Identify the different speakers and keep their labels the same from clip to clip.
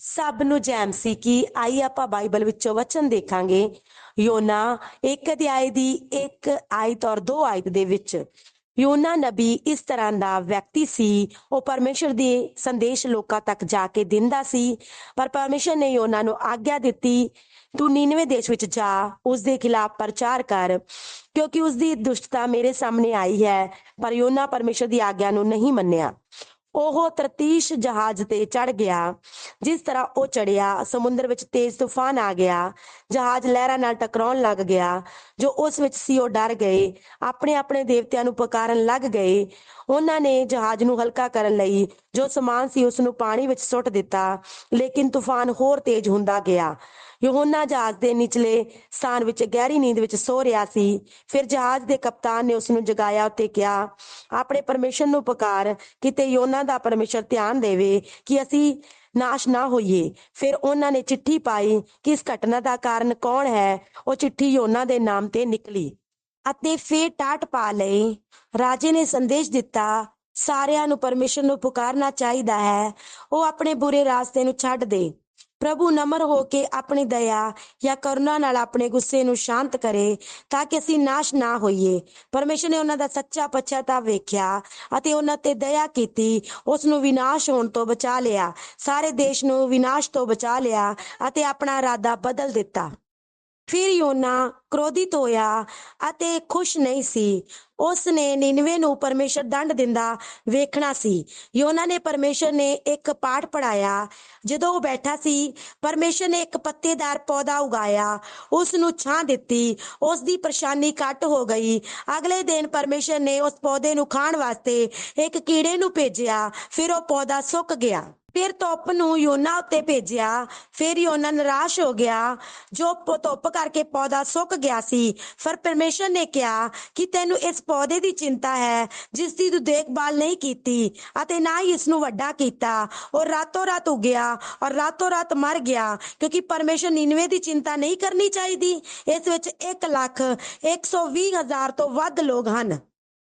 Speaker 1: ਸਭ ਨੂੰ ਜੈਮ ਸੀ ਕਿ ਆਈ ਆਪਾਂ ਬਾਈਬਲ ਵਿੱਚੋਂ ਵਚਨ ਦੇਖਾਂਗੇ। ਯੋਨਾ ਇੱਕ ਅਧਿਆਇ ਦੀ ਇੱਕ ਆਇਤ ਔਰ ਦੋ ਆਇਤ ਦੇ ਵਿੱਚ ਯੋਨਾ ਨਬੀ ਇਸ ਤਰ੍ਹਾਂ ਦਾ ਵਿਅਕਤੀ ਸੀ। ਉਹ ਪਰਮੇਸ਼ਰ ਦੇ ਸੰਦੇਸ਼ ਲੋਕਾਂ ਤੱਕ ਜਾ ਕੇ ਦਿੰਦਾ ਸੀ। ਪਰ ਪਰਮੇਸ਼ਰ ਨੇ ਯੋਨਾ ਨੂੰ ਆਗਿਆ ਦਿੱਤੀ, ਤੂੰ ਨੀਨਵੇਂ ਦੇਸ਼ ਵਿੱਚ ਜਾ, ਉਸ ਦੇ ਖਿਲਾਫ ਪ੍ਰਚਾਰ ਕਰ, ਕਿਉਂਕਿ ਉਸ ਦੀ ਦੁਸ਼ਟਤਾ ਮੇਰੇ ਸਾਹਮਣੇ ਆਈ ਹੈ। ਪਰ ਯੋਨਾ ਪਰਮੇਸ਼ਰ ਦੀ ਆਗਿਆ ਨੂੰ ਨਹੀਂ ਮੰਨਿਆ। ਉਹ ਤਰਤੀਸ਼ ਜਹਾਜ਼ ਤੇ ਚੜ ਗਿਆ। ਜਿਸ ਤਰ੍ਹਾਂ ਉਹ ਚੜਿਆ ਸਮੁੰਦਰ ਵਿੱਚ ਤੇਜ਼ ਤੂਫਾਨ ਆ ਗਿਆ। ਜਹਾਜ਼ ਲਹਿਰਾਂ ਨਾਲ ਟਕਰਾਉਣ ਲੱਗ ਗਿਆ। ਜੋ ਉਸ ਵਿੱਚ ਸੀ, ਉਹ ਡਰ ਗਏ। ਆਪਣੇ ਆਪਣੇ ਦੇਵਤਿਆਂ ਨੂੰ ਪੁਕਾਰਨ ਲੱਗ ਗਏ। ਉਹਨਾਂ ਨੇ ਜਹਾਜ਼ ਨੂੰ ਹਲਕਾ ਕਰਨ ਲਈ ਜੋ ਸਮਾਨ ਸੀ, ਉਸ ਨੂੰ ਪਾਣੀ ਵਿੱਚ ਸੁੱਟ ਦਿੱਤਾ। ਲੇਕਿਨ ਤੂਫਾਨ ਹੋਰ ਤੇਜ਼ ਹੁੰਦਾ ਗਿਆ। ਯਹੋਨਾ ਜਹਾਜ਼ ਦੇ ਨਿਚਲੇ ਸਥਾਨ ਵਿੱਚ ਗਹਿਰੀ ਨੀਂਦ ਵਿੱਚ ਸੋ ਰਿਹਾ ਸੀ। ਫਿਰ ਜਹਾਜ਼ ਦੇ ਕਪਤਾਨ ਨੇ ਉਸ ਨੂੰ ਜਗਾਇਆ ਅਤੇ ਕਿਹਾ, ਆਪਣੇ ਪਰਮੇਸ਼ਰ ਨੂੰ ਪੁਕਾਰ ਕਿਤੇ ਯੋਨਾ ਦਾ ਪਰਮੇਸ਼ਰ ਧਿਆਨ ਦੇਵੇ ਕਿ ਅਸੀਂ ਨਾਸ਼ ਨਾ ਹੋਈਏ। ਫਿਰ ਉਹਨਾਂ ਨੇ ਚਿੱਠੀ ਪਾਈ ਕਿ ਇਸ ਘਟਨਾ ਦਾ ਕਾਰਨ ਕੌਣ ਹੈ? ਉਹ ਚਿੱਠੀ ਯੋਨਾ ਦੇ ਨਾਮ ਤੇ ਨਿਕਲੀ ਅਤੇ ਫੇਰ ਟਾਟ ਪਾ ਲਈ। ਰਾਜੇ ਨੇ ਸੰਦੇਸ਼ ਦਿੱਤਾ, ਸਾਰਿਆਂ ਨੂੰ ਪਰਮੇਸ਼ਰ ਨੂੰ ਪੁਕਾਰਨਾ ਚਾਹੀਦਾ ਹੈ। ਉਹ ਆਪਣੇ ਬੁਰੇ ਰਾਸਤੇ ਨੂੰ ਛੱਡ ਦੇ। ਪ੍ਰਭੂ ਨਮਰ ਹੋ ਕੇ ਆਪਣੀ ਦਇਆ ਜਾਂ ਕਰੁਣਾ ਨਾਲ ਆਪਣੇ ਗੁੱਸੇ ਨੂੰ ਸ਼ਾਂਤ ਕਰੇ ਤਾਂ ਕਿ ਅਸੀਂ ਨਾਸ਼ ਨਾ ਹੋਈਏ। ਪਰਮੇਸ਼ਰ ਨੇ ਉਹਨਾਂ ਦਾ ਸੱਚਾ ਪਛਤਾਵਾ ਵੇਖਿਆ ਅਤੇ ਉਹਨਾਂ ਤੇ ਦਇਆ ਕੀਤੀ। ਉਸ ਨੂੰ ਵਿਨਾਸ਼ ਹੋਣ ਤੋਂ ਬਚਾ ਲਿਆ। ਸਾਰੇ ਦੇਸ਼ ਨੂੰ ਵਿਨਾਸ਼ ਤੋਂ ਬਚਾ ਲਿਆ ਅਤੇ ਆਪਣਾ ਇਰਾਦਾ ਬਦਲ ਦਿੱਤਾ। ਫਿਰ ਯੋਨਾ ਕ੍ਰੋਧਿਤ ਹੋਇਆ ਅਤੇ ਖੁਸ਼ ਨਹੀਂ ਸੀ। ਉਸ ਨੇ ਨਿਨਵੇ ਨੂੰ ਪਰਮੇਸ਼ਰ ਦੰਡ ਦਿੰਦਾ ਵੇਖਣਾ ਸੀ। ਯੋਨਾ ਨੇ ਪਰਮੇਸ਼ਰ ਨੇ ਇੱਕ ਪਾਠ ਪੜਾਇਆ ਜਦੋਂ ਉਹ ਬੈਠਾ ਸੀ, ਪਰਮੇਸ਼ਰ ਨੇ ਇੱਕ ਪੱਤੇਦਾਰ ਪੌਦਾ ਉਗਾਇਆ। ਉਸ ਨੂੰ ਛਾਂ ਦਿੱਤੀ। ਉਸ ਦੀ ਪਰੇਸ਼ਾਨੀ ਘੱਟ ਹੋ ਗਈ। ਅਗਲੇ ਦਿਨ ਪਰਮੇਸ਼ਰ ਨੇ ਉਸ ਪੌਦੇ ਨੂੰ ਖਾਣ ਵਾਸਤੇ ਇੱਕ ਕੀੜੇ ਨੂੰ ਭੇਜਿਆ। ਫਿਰ ਉਹ ਪੌਦਾ ਸੁੱਕ ਗਿਆ। ਫਿਰ ਧੁੱਪ ਨੂੰ ਯੋਨਾ ਉੱਤੇ ਭੇਜਿਆ, ਫਿਰ ਯੋਨਾ ਨਿਰਾਸ਼ ਹੋ ਗਿਆ। ਜੋ ਧੁੱਪ ਕਰਕੇ ਪੌਦਾ ਸੁੱਕ ਗਿਆ ਸੀ ਫਿਰ ਪਰਮੇਸ਼ਰ ਨੇ ਕਿਹਾ ਕਿ ਤੈਨੂੰ ਇਸ ਪੌਦੇ ਦੀ ਚਿੰਤਾ ਹੈ, ਜਿਸ ਦੀ ਤੂੰ ਦੇਖਭਾਲ ਨਹੀਂ ਕੀਤੀ ਅਤੇ ਨਾ ਹੀ ਇਸ ਨੂੰ ਵੱਡਾ ਕੀਤਾ। ਔਰ ਰਾਤੋਂ ਰਾਤ ਉਗਿਆ ਔਰ ਰਾਤੋਂ ਰਾਤ ਮਰ ਗਿਆ, ਕਿਉਂਕਿ ਪਰਮੇਸ਼ਰ ਨਿਨਵੇ ਦੀ ਚਿੰਤਾ ਨਹੀਂ ਕਰਨੀ ਚਾਹੀਦੀ। ਇਸ ਵਿੱਚ 1 ਲੱਖ 120 ਹਜ਼ਾਰ ਤੋਂ ਵੱਧ ਲੋਕ ਹਨ।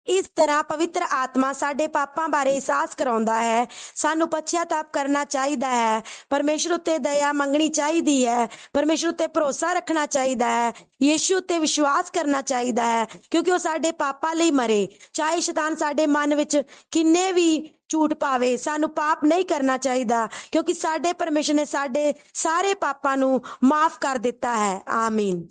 Speaker 1: ਇਸ ਤਰ੍ਹਾਂ ਪਵਿੱਤਰ ਆਤਮਾ ਸਾਡੇ ਪਾਪਾਂ ਬਾਰੇ ਅਹਿਸਾਸ ਕਰਾਉਂਦਾ ਹੈ। ਸਾਨੂੰ ਪਛਤਾਪ ਕਰਨਾ ਚਾਹੀਦਾ ਹੈ। ਪਰਮੇਸ਼ਰ ਉੱਤੇ ਦਇਆ ਮੰਗਣੀ ਚਾਹੀਦੀ ਹੈ। ਪਰਮੇਸ਼ਰ ਉੱਤੇ ਭਰੋਸਾ ਰੱਖਣਾ ਚਾਹੀਦਾ ਹੈ। ਯੀਸ਼ੂ ਉੱਤੇ ਵਿਸ਼ਵਾਸ ਕਰਨਾ ਚਾਹੀਦਾ ਹੈ, ਕਿਉਂਕਿ ਉਹ ਸਾਡੇ ਪਾਪਾਂ ਲਈ ਮਰੇ। ਚਾਹੇ ਸ਼ੈਤਾਨ ਸਾਡੇ ਮਨ ਵਿੱਚ ਕਿੰਨੇ ਵੀ ਝੂਠ ਪਾਵੇ, ਸਾਨੂੰ ਪਾਪ ਨਹੀਂ ਕਰਨਾ ਚਾਹੀਦਾ, ਕਿਉਂਕਿ ਸਾਡੇ ਪਰਮੇਸ਼ਰ ਨੇ ਸਾਡੇ ਸਾਰੇ ਪਾਪਾਂ ਨੂੰ ਮਾਫ ਕਰ ਦਿੱਤਾ ਹੈ। ਆਮੀਨ।